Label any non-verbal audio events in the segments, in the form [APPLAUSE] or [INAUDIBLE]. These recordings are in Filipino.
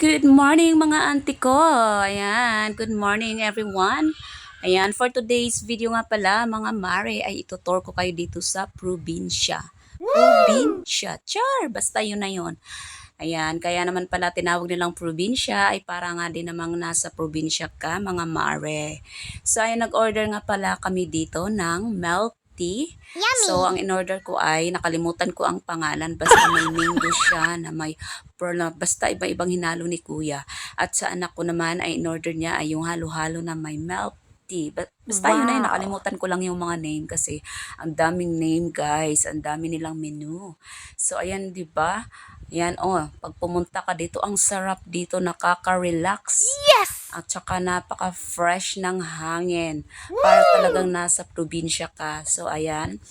Good morning mga auntie ko. Ayan, good morning everyone. Ayan, for today's video nga pala, mga mare, ay itutor ko kayo dito sa probinsya. Probinsya. Char, basta yun na yun. Ayan, kaya naman pala tinawag nilang probinsya ay para nga din namang nasa probinsya ka, mga mare. So, ayan, nag-order nga pala kami dito ng milk tea. Yummy. So, ang in-order ko ay, nakalimutan ko ang pangalan, basta may mango siya na may pearl na, basta iba-ibang hinalo ni kuya. At sa anak ko naman ay in-order niya ay yung halo-halo na may milk tea. Ba- Basta yun na yun, Wow. nakalimutan ko lang yung mga name kasi ang daming name guys, ang dami nilang menu. So, ayan, di ba? Ayan, oh, pag pumunta ka dito, ang sarap dito, nakaka-relax. Yes! At saka napaka-fresh ng hangin. Para talagang nasa probinsya ka. So, ayan.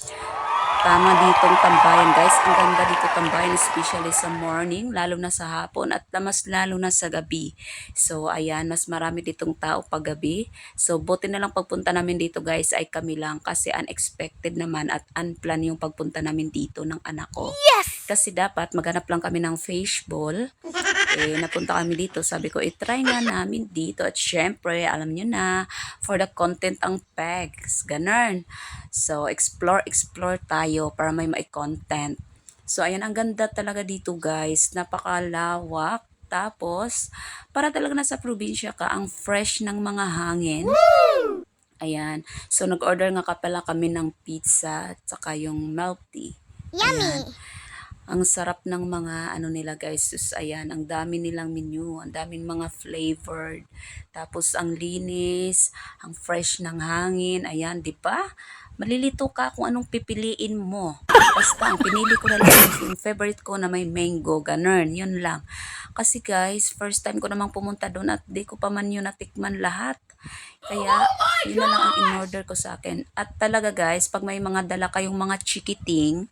Tama ditong tambayan, guys. Ang ganda dito tambayan, especially sa morning, lalo na sa hapon, at mas lalo na sa gabi. So, ayan, mas marami ditong tao pag gabi. So, buti na lang pagpunta namin dito, guys, ay kami lang kasi unexpected naman at unplanned yung pagpunta namin dito ng anak ko. Yes! Kasi dapat maghanap lang kami ng fishball. Eh, napunta kami dito. Sabi ko, itry nga namin dito. At syempre, alam nyo na, for the content ang pegs. Ganun. So, explore, explore tayo para may may content. So, ayan, ang ganda talaga dito, guys. Napakalawak. Tapos, para talaga nasa probinsya ka, ang fresh ng mga hangin. Ayan. So, nag-order nga ka pala kami ng pizza at saka yung milk tea. Yummy! Ang sarap ng mga ano nila guys. Sus, ayan, ang dami nilang menu, ang daming mga flavored. Tapos ang linis, ang fresh ng hangin. Ayan, di ba? Malilito ka kung anong pipiliin mo. Basta ang pinili ko na lang yung favorite ko na may mango, ganun, yun lang. Kasi guys, first time ko namang pumunta doon at di ko pa man yun natikman lahat. Kaya, yun na lang ang in-order ko sa akin. At talaga guys, pag may mga dala kayong mga chikiting,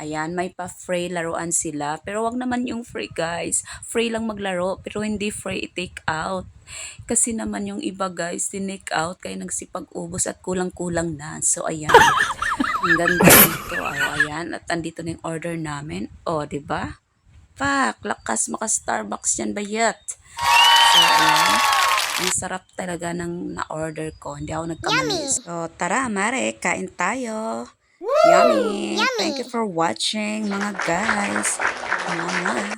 Ayan, may pa-free laruan sila. Pero wag naman yung free, guys. Free lang maglaro, pero hindi free i-take out. Kasi naman yung iba, guys, tinake out, kaya nagsipag-ubos at kulang-kulang na. So, ayan. [LAUGHS] Ang ganda nito. Oh, ayan. At andito na yung order namin. O, oh, di ba? Pak, lakas maka-Starbucks yan bayat. So, ayan. Ang sarap talaga ng na-order ko. Hindi ako nagkamali. So, tara, Mare, kain tayo. Yummy. Yummy! Thank you for watching, mga guys. Mama.